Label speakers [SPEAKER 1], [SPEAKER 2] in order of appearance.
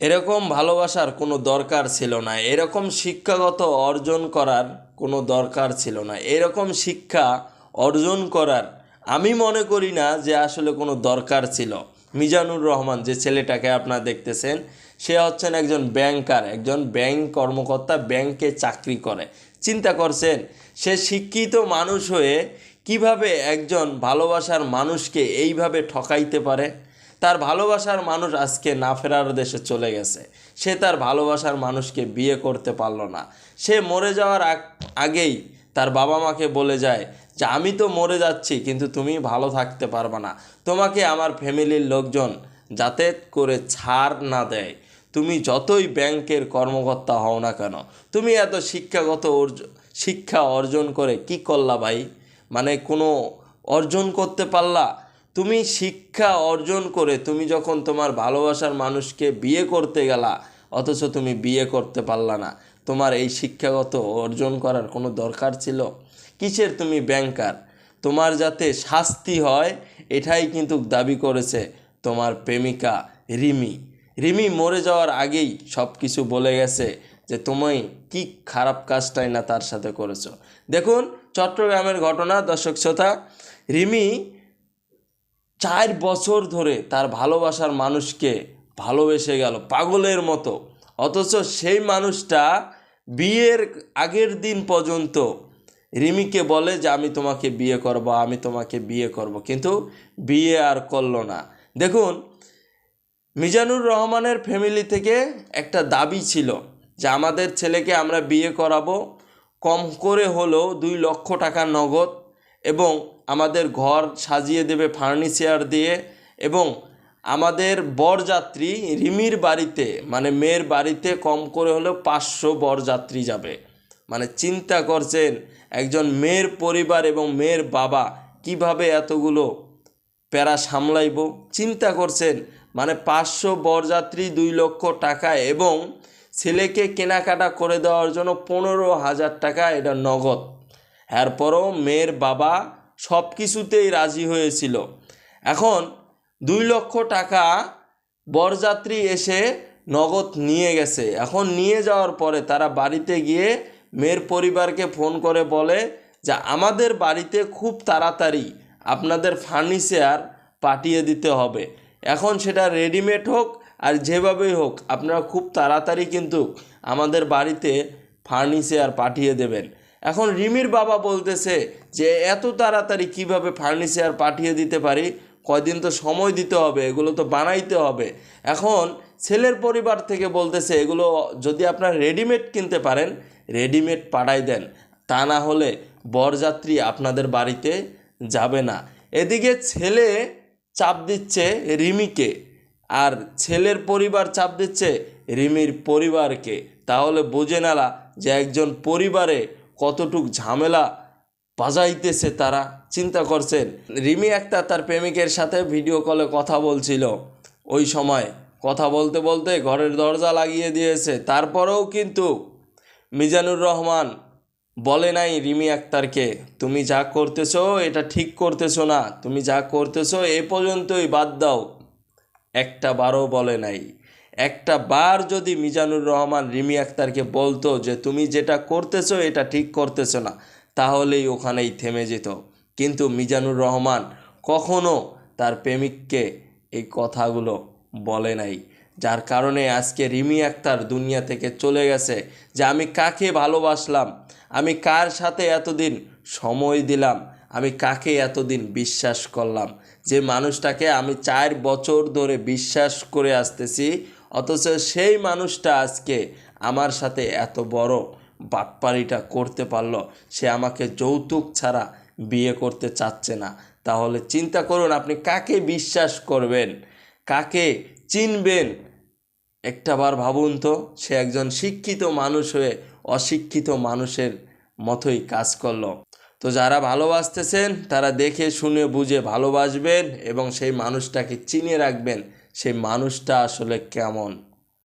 [SPEAKER 1] এরকম ভালোবাসার কোনো দরকার ছিল না। এরকম শিক্ষাগত অর্জন করার কোনো দরকার ছিল না। এরকম শিক্ষা অর্জন করার আমি মনে করি না যে আসলে কোনো দরকার ছিল। মিজানুর রহমান যে ছেলেটাকে আপনারা দেখতেছেন, সে হচ্ছেন একজন ব্যাংকার, একজন ব্যাংক কর্মকর্তা, ব্যাংকে চাকরি করে। চিন্তা করছেন, সে শিক্ষিত মানুষ হয়ে কীভাবে একজন ভালোবাসার মানুষকে এইভাবে ঠকাইতে পারে? তার ভালোবাসার মানুষ আজকে না ফেরার দেশে চলে গেছে। সে তার ভালোবাসার মানুষকে বিয়ে করতে পারল না। সে মরে যাওয়ার আগ- আগেই তার বাবা মাকে বলে যায় যে, আমি তো মরে যাচ্ছি, কিন্তু তুমি ভালো থাকতে পারবে না। তোমাকে আমার ফ্যামিলির লোকজন যাতে করে ছাড় না দেয়। তুমি যতই ব্যাংকের কর্মকর্তা হও না কেন, তুমি এত শিক্ষাগত শিক্ষা অর্জন করে কি করলা ভাই? মানে কোনো অর্জন করতে পারলা? তুমি শিক্ষা অর্জন করে তুমি যখন তোমার ভালোবাসার মানুষকে বিয়ে করতে গেলা, অথচ তুমি বিয়ে করতে পারলা না। তোমার এই শিক্ষাগত অর্জন করার কোনো দরকার ছিল? কিসের তুমি ব্যাংকার তোমার যাতে শাস্তি হয়, এটাই কিন্তু দাবি করেছে তোমার প্রেমিকা রিমি। রিমি মরে যাওয়ার আগেই সব কিছু বলে গেছে যে তুমি কি খারাপ কাজটাই না তার সাথে করেছ? দেখুন, চট্টগ্রামের ঘটনা দর্শক শ্রোতা রিমি চার বছর ধরে তার ভালোবাসার মানুষকে ভালোবেসে গেল পাগলের মতো। অথচ সেই মানুষটা বিয়ের আগের দিন পর্যন্ত রিমিকে বলে যে, আমি তোমাকে বিয়ে করব, আমি তোমাকে বিয়ে করব। কিন্তু বিয়ে আর করল না। দেখুন, মিজানুর রহমানের ফ্যামিলি থেকে একটা দাবি ছিল যে, আমাদের ছেলেকে আমরা বিয়ে করাবো। কম করে হলেও দুই লক্ষ টাকা নগদ এবং আমাদের ঘর সাজিয়ে দেবে ফার্নিচার দিয়ে এবং আমাদের বরযাত্রী রিমির বাড়িতে মানে মেয়ের বাড়িতে কম করে হলেও পাঁচশো বরযাত্রী যাবে। মানে চিন্তা করছেন একজন মেয়ের পরিবার এবং মেয়ের বাবা কীভাবে এতগুলো প্যারা সামলাইব? চিন্তা করছেন মানে পাঁচশো বরযাত্রী দুই লক্ষ টাকা এবং ছেলেকে কেনাকাটা করে দেওয়ার জন্য পনেরো হাজার টাকা, এটা নগদ। এরপরও মেয়ের বাবা সব কিছুতেই রাজি হয়েছিল। এখন দুই লক্ষ টাকা বরযাত্রী এসে নগদ নিয়ে গেছে। এখন নিয়ে যাওয়ার পরে তারা বাড়িতে গিয়ে মেয়ের পরিবারকে ফোন করে বলে যে, আমাদের বাড়িতে খুব তাড়াতাড়ি আপনাদের ফার্নিচার পাঠিয়ে দিতে হবে। এখন সেটা রেডিমেড হোক আর যেভাবেই হোক, আপনারা খুব তাড়াতাড়ি কিন্তু আমাদের বাড়িতে ফার্নিচার পাঠিয়ে দেবেন। এখন রিমির বাবা বলতেছে যে, এত তাড়াতাড়ি কীভাবে ফার্নিচার পাঠিয়ে দিতে পারি? কয়দিন তো সময় দিতে হবে, এগুলো তো বানাইতে হবে। এখন ছেলের পরিবার থেকে বলতেছে, এগুলো যদি আপনারা রেডিমেড কিনতে পারেন রেডিমেড পাঠাই দেন। তা না হলে বরযাত্রী আপনাদের বাড়িতে যাবে না। এদিকে ছেলে চাপ দিচ্ছে রিমিকে, আর ছেলের পরিবার চাপ দিচ্ছে রিমির পরিবারকে। তাহলে বোঝে নালা যে একজন পরিবারে কতটুক ঝামেলা বাজাইতেছে তারা? চিন্তা করছেন। রিমি একটা তার প্রেমিকের সাথে ভিডিও কলে কথা বলছিল। ওই সময় কথা বলতে বলতে ঘরের দরজা লাগিয়ে দিয়েছে। তারপরেও কিন্তু মিজানুর রহমান বলে নাই রিমি আক্তারকে, তুমি যা করতেছো এটা ঠিক করতেছো না। তুমি যা করতেছো এ পর্যন্তই বাদ দাও। একটা বারও বলে নাই। একটা বার যদি মিজানুর রহমান রিমি আক্তারকে বলতো যে, তুমি যেটা করতেছো, এটা ঠিক করতেছো না, তাহলেই ওখানেই থেমে যেত। কিন্তু মিজানুর রহমান কখনো তার প্রেমিককে এই কথাগুলো বলে নাই, যার কারণে আজকে রিমি আক্তার দুনিয়া থেকে চলে গেছে যে, আমি কাকে ভালোবাসলাম? আমি কার সাথে এতদিন সময় দিলাম? আমি কাকে এতদিন বিশ্বাস করলাম? যে, মানুষটাকে আমি চার বছর ধরে বিশ্বাস করে আসতেছি অথচ সেই মানুষটা আজকে আমার সাথে এত বড় বাটপারিটা করতে পারল, সে আমাকে যৌতুক ছাড়া বিয়ে করতে চাচ্ছে না। তাহলে চিন্তা করুন আপনি কাকে বিশ্বাস করবেন, কাকে চিনবেন? একটাবার ভাবুন তো, সে একজন শিক্ষিত মানুষ হয়ে অশিক্ষিত মানুষের মতোই কাজ করল। তো যারা ভালোবাসতেছেন, তারা দেখে, শুনে, বুঝে ভালোবাসবেন এবং সেই মানুষটাকে চিনে রাখবেন। সেই মানুষটা আসলে কেমন?